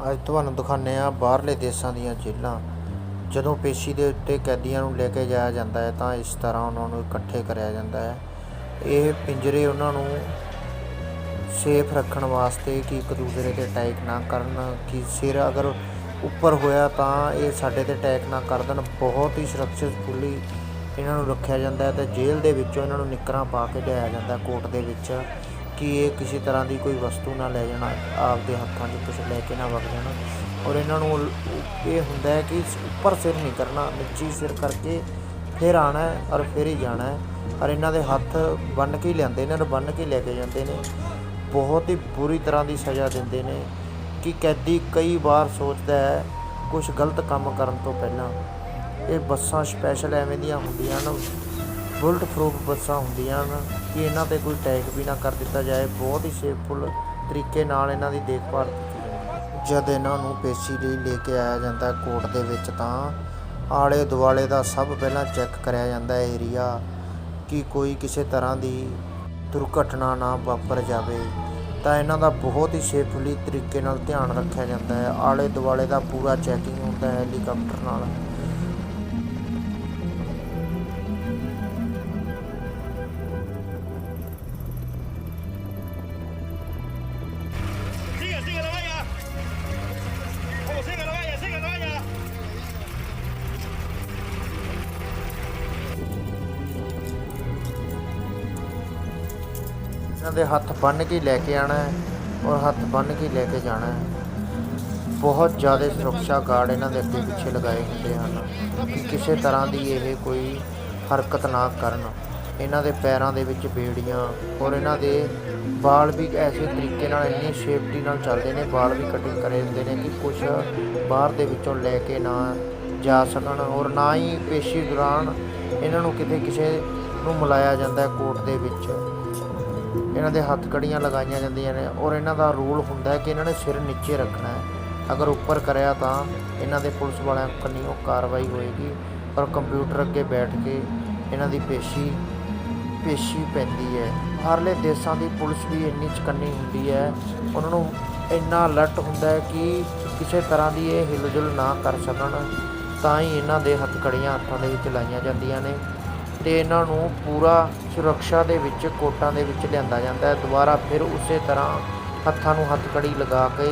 ਅੱਜ ਤੁਹਾਨੂੰ ਦਿਖਾਉਂਦੇ ਆ ਬਾਹਰਲੇ ਦੇਸ਼ਾਂ ਦੀਆਂ ਜੇਲ੍ਹਾਂ। ਜਦੋਂ ਪੇਸ਼ੀ ਦੇ ਉੱਤੇ ਕੈਦੀਆਂ ਨੂੰ ਲੈ ਕੇ ਜਾਇਆ ਜਾਂਦਾ ਹੈ, ਤਾਂ ਇਸ ਤਰ੍ਹਾਂ ਉਹਨਾਂ ਨੂੰ ਇਕੱਠੇ ਕਰਿਆ ਜਾਂਦਾ ਹੈ। ਇਹ ਪਿੰਜਰੇ ਉਹਨਾਂ ਨੂੰ ਸੇਫ ਰੱਖਣ ਵਾਸਤੇ ਕਿ ਇੱਕ ਦੂਸਰੇ ਤੇ ਅਟੈਕ ਨਾ ਕਰਨ, ਕਿ ਸਿਰ ਅਗਰ ਉੱਪਰ ਹੋਇਆ ਤਾਂ ਇਹ ਸਾਡੇ ਤੇ ਅਟੈਕ ਨਾ ਕਰ ਦੇਣ। ਬਹੁਤ ਹੀ ਸੁਰੱਖਿਅਤ ਫੁੱਲੀ ਇਹਨਾਂ ਨੂੰ ਰੱਖਿਆ ਜਾਂਦਾ ਹੈ ਤੇ ਜੇਲ੍ਹ ਦੇ ਵਿੱਚੋਂ ਇਹਨਾਂ ਨੂੰ ਨਿੱਕਰਾਂ ਪਾ ਕੇ ਲਿਆਇਆ ਜਾਂਦਾ ਕੋਰਟ ਦੇ ਵਿੱਚ। ਕਿ ਇਹ ਕਿਸੇ ਤਰ੍ਹਾਂ ਦੀ ਕੋਈ ਵਸਤੂ ਨਾ ਲੈ ਜਾਣਾ, ਆਪਦੇ ਹੱਥਾਂ 'ਚ ਕੁਝ ਲੈ ਕੇ ਨਾ ਵਗ ਜਾਣਾ। ਔਰ ਇਹਨਾਂ ਨੂੰ ਇਹ ਹੁੰਦਾ ਹੈ ਕਿ ਉੱਪਰ ਸਿਰ ਨਹੀਂ ਕਰਨਾ ਨੀਚੀ ਸਿਰ ਕਰਕੇ ਫਿਰ ਆਣਾ ਔਰ ਫਿਰ ਹੀ ਜਾਣਾ ਔਰ ਇਹਨਾਂ ਦੇ ਹੱਥ ਬੰਨ ਕੇ ਲਿਆਂਦੇ ਨੇ ਔਰ ਬੰਨ ਕੇ ਲੈ ਕੇ ਜਾਂਦੇ ਨੇ। ਬਹੁਤ ਹੀ ਬੁਰੀ ਤਰ੍ਹਾਂ ਦੀ ਸਜ਼ਾ ਦਿੰਦੇ ਨੇ ਕਿ ਕੈਦੀ ਕਈ ਵਾਰ ਸੋਚਦਾ ਹੈ ਕੁਝ ਗਲਤ ਕੰਮ ਕਰਨ ਤੋਂ ਪਹਿਲਾਂ। ਇਹ ਬੱਸਾਂ ਸਪੈਸ਼ਲ ਐਵੇਂ ਦੀਆਂ ਹੁੰਦੀਆਂ ਹਨ ਬੁਲਟ ਪ੍ਰੂਫ ਬੱਸਾਂ ਹੁੰਦੀਆਂ ਹਨ ਕਿ ਇਹਨਾਂ ਤੇ ਕੋਈ ਟੈਗ ਵੀ ਨਾ ਕਰ ਦਿੱਤਾ ਜਾਏ। ਬਹੁਤ ਹੀ ਸੇਫਫੁਲ ਤਰੀਕੇ ਨਾਲ ਇਹਨਾਂ ਦੀ ਦੇਖਭਾਲ ਕੀਤੀ ਜਾਂਦੀ ਜਦ ਇਹਨਾਂ ਨੂੰ ਪੇਸ਼ੀ ਲਈ ਲੈ ਕੇ ਆਇਆ ਜਾਂਦਾ ਹੈ ਕੋਰਟ ਦੇ ਵਿੱਚ ਤਾਂ ਆਲੇ ਦੁਆਲੇ ਦਾ ਸਭ ਪਹਿਲਾਂ ਚੈੱਕ ਕਰਿਆ ਜਾਂਦਾ ਹੈ। ਏਰੀਆ ਕਿ ਕੋਈ ਕਿਸੇ ਤਰ੍ਹਾਂ ਦੀ ਦੁਰਘਟਨਾ ਨਾ ਵਾਪਰ ਜਾਵੇ ਤਾਂ ਇਹਨਾਂ ਦਾ ਬਹੁਤ ਹੀ ਸੇਫਲੀ ਤਰੀਕੇ ਨਾਲ ਧਿਆਨ ਰੱਖਿਆ ਜਾਂਦਾ ਹੈ। ਆਲੇ ਦੁਆਲੇ ਦਾ ਪੂਰਾ ਚੈਕਿੰਗ ਹੁੰਦਾ ਹੈ ਹੈਲੀਕਾਪਟਰ ਨਾਲ। ਇਹਨਾਂ ਦੇ ਹੱਥ ਬੰਨ੍ਹ ਕੇ ਲੈ ਕੇ ਆਣਾ ਹੈ ਔਰ ਹੱਥ ਬੰਨ੍ਹ ਕੇ ਲੈ ਕੇ ਜਾਣਾ ਹੈ। ਬਹੁਤ ਜ਼ਿਆਦਾ ਸੁਰੱਖਿਆ ਗਾਰਡ ਇਹਨਾਂ ਦੇ ਅੱਗੇ ਪਿੱਛੇ ਲਗਾਏ ਹੁੰਦੇ ਹਨ ਕਿ ਕਿਸੇ ਤਰ੍ਹਾਂ ਦੀ ਇਹ ਕੋਈ ਹਰਕਤ ਨਾ ਕਰਨ। ਇਹਨਾਂ ਦੇ ਪੈਰਾਂ ਦੇ ਵਿੱਚ ਬੇੜੀਆਂ ਔਰ ਇਹਨਾਂ ਦੇ ਵਾਲ ਵੀ ਐਸੇ ਤਰੀਕੇ ਨਾਲ ਇੰਨੀ ਸੇਫਟੀ ਨਾਲ ਚੱਲਦੇ ਨੇ, ਵਾਲ ਵੀ ਕਟਿੰਗ ਕਰੇ ਹੁੰਦੇ ਨੇ ਕਿ ਕੁਝ ਬਾਹਰ ਦੇ ਵਿੱਚੋਂ ਲੈ ਕੇ ਨਾ ਜਾ ਸਕਣ ਔਰ ਨਾ ਹੀ ਪੇਸ਼ੀ ਦੌਰਾਨ ਇਹਨਾਂ ਨੂੰ ਕਿਤੇ ਕਿਸੇ ਨੂੰ ਮਿਲਾਇਆ ਜਾਂਦਾ ਹੈ ਕੋਰਟ ਦੇ ਵਿੱਚ। ਇਹਨਾਂ ਦੇ ਹੱਥ ਕੜੀਆਂ ਲਗਾਈਆਂ ਜਾਂਦੀਆਂ ਨੇ ਔਰ ਇਹਨਾਂ ਦਾ ਰੂਲ ਹੁੰਦਾ ਹੈ ਕਿ ਇਹਨਾਂ ਨੇ ਸਿਰ ਨੀਚੇ ਰੱਖਣਾ ਹੈ। ਅਗਰ ਉੱਪਰ ਕਰਿਆ ਤਾਂ ਇਹਨਾਂ ਦੇ ਪੁਲਿਸ ਵਾਲਿਆਂ ਕੰਨੀ ਉਹ ਕਾਰਵਾਈ ਹੋਏਗੀ ਔਰ ਕੰਪਿਊਟਰ ਅੱਗੇ ਬੈਠ ਕੇ ਇਹਨਾਂ ਦੀ ਪੇਸ਼ੀ ਪੇਸ਼ੀ ਪੈਂਦੀ ਹੈ। ਬਾਹਰਲੇ ਦੇਸ਼ਾਂ ਦੀ ਪੁਲਿਸ ਵੀ ਇੰਨੀ ਚਕੰਨੀ ਹੁੰਦੀ ਹੈ, ਉਹਨਾਂ ਨੂੰ ਇੰਨਾ ਅਲਰਟ ਹੁੰਦਾ ਹੈ ਕਿ ਕਿਸੇ ਤਰ੍ਹਾਂ ਦੀ ਇਹ ਹਿਲਜੁਲ ਨਾ ਕਰ ਸਕਣ, ਤਾਂ ਹੀ ਇਹਨਾਂ ਦੇ ਹੱਥ ਕੜੀਆਂ ਹੱਥਾਂ ਦੇ ਵਿੱਚ ਲਾਈਆਂ ਜਾਂਦੀਆਂ ਨੇ। ਅਤੇ ਇਹਨਾਂ ਨੂੰ ਪੂਰਾ ਸੁਰੱਖਿਆ ਦੇ ਵਿੱਚ, ਕੋਟਾਂ ਦੇ ਵਿੱਚ ਲਿਆਂਦਾ ਜਾਂਦਾ ਹੈ। ਦੁਬਾਰਾ ਫਿਰ ਉਸੇ ਤਰ੍ਹਾਂ ਹੱਥਾਂ ਨੂੰ ਹੱਥਕੜੀ ਲਗਾ ਕੇ